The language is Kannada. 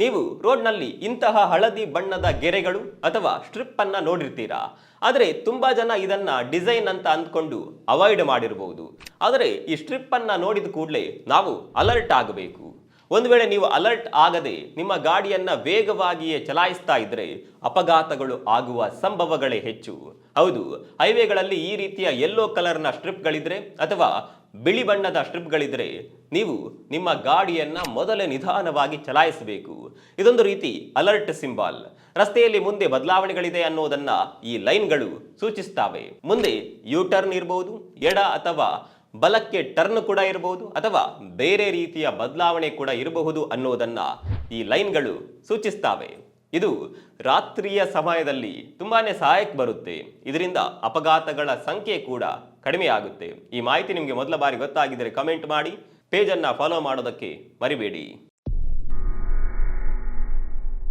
ನೀವು ರೋಡ್ನಲ್ಲಿ ಇಂತಹ ಹಳದಿ ಬಣ್ಣದ ಗೆರೆಗಳು ಅಥವಾ ಸ್ಟ್ರಿಪ್ ಅನ್ನ ನೋಡಿರ್ತೀರಾ? ಆದರೆ ತುಂಬಾ ಜನ ಇದನ್ನ ಡಿಸೈನ್ ಅಂತ ಅಂದ್ಕೊಂಡು ಅವಾಯ್ಡ್ ಮಾಡಿರಬಹುದು ಆದರೆ ಈ ಸ್ಟ್ರಿಪ್ ಅನ್ನ ನೋಡಿದ ಕೂಡಲೇ ನಾವು ಅಲರ್ಟ್ ಆಗಬೇಕು. ಒಂದು ವೇಳೆ ನೀವು ಅಲರ್ಟ್ ಆಗದೆ ನಿಮ್ಮ ಗಾಡಿಯನ್ನು ವೇಗವಾಗಿಯೇ ಚಲಾಯಿಸ್ತಾ ಇದ್ದರೆ ಅಪಘಾತಗಳು ಆಗುವ ಸಂಭವಗಳೇ ಹೆಚ್ಚು. ಹೌದು, ಹೈವೇಗಳಲ್ಲಿ ಈ ರೀತಿಯ ಯೆಲ್ಲೋ ಕಲರ್ನ ಸ್ಟ್ರಿಪ್ಗಳಿದ್ರೆ ಅಥವಾ ಬಿಳಿ ಬಣ್ಣದ ಸ್ಟ್ರಿಪ್ಗಳಿದ್ರೆ ನೀವು ನಿಮ್ಮ ಗಾಡಿಯನ್ನು ಮೊದಲೇ ನಿಧಾನವಾಗಿ ಚಲಾಯಿಸಬೇಕು. ಇದೊಂದು ರೀತಿ ಅಲರ್ಟ್ ಸಿಂಬಾಲ್ ರಸ್ತೆಯಲ್ಲಿ ಮುಂದೆ ಬದಲಾವಣೆಗಳಿದೆ ಅನ್ನೋದನ್ನ ಈ ಲೈನ್ಗಳು ಸೂಚಿಸ್ತಾವೆ. ಮುಂದೆ ಯು ಟರ್ನ್ ಇರಬಹುದು ಎಡ ಅಥವಾ ಬಲಕ್ಕೆ ಟರ್ನ್ ಕೂಡ ಇರಬಹುದು ಅಥವಾ ಬೇರೆ ರೀತಿಯ ಬದಲಾವಣೆ ಕೂಡ ಇರಬಹುದು ಅನ್ನೋದನ್ನ ಈ ಲೈನ್ಗಳು ಸೂಚಿಸ್ತಾವೆ. ಇದು ರಾತ್ರಿಯ ಸಮಯದಲ್ಲಿ ತುಂಬಾ ಸಹಾಯಕ್ಕೆ ಬರುತ್ತೆ. ಇದರಿಂದ ಅಪಘಾತಗಳ ಸಂಖ್ಯೆ ಕೂಡ ಕಡಿಮೆಯಾಗುತ್ತೆ ಈ ಮಾಹಿತಿ ನಿಮಗೆ ಮೊದಲ ಬಾರಿ ಗೊತ್ತಾಗಿದ್ದರೆ ಕಮೆಂಟ್ ಮಾಡಿ ಪೇಜನ್ನು ಫಾಲೋ ಮಾಡೋದಕ್ಕೆ ಮರಿಬೇಡಿ.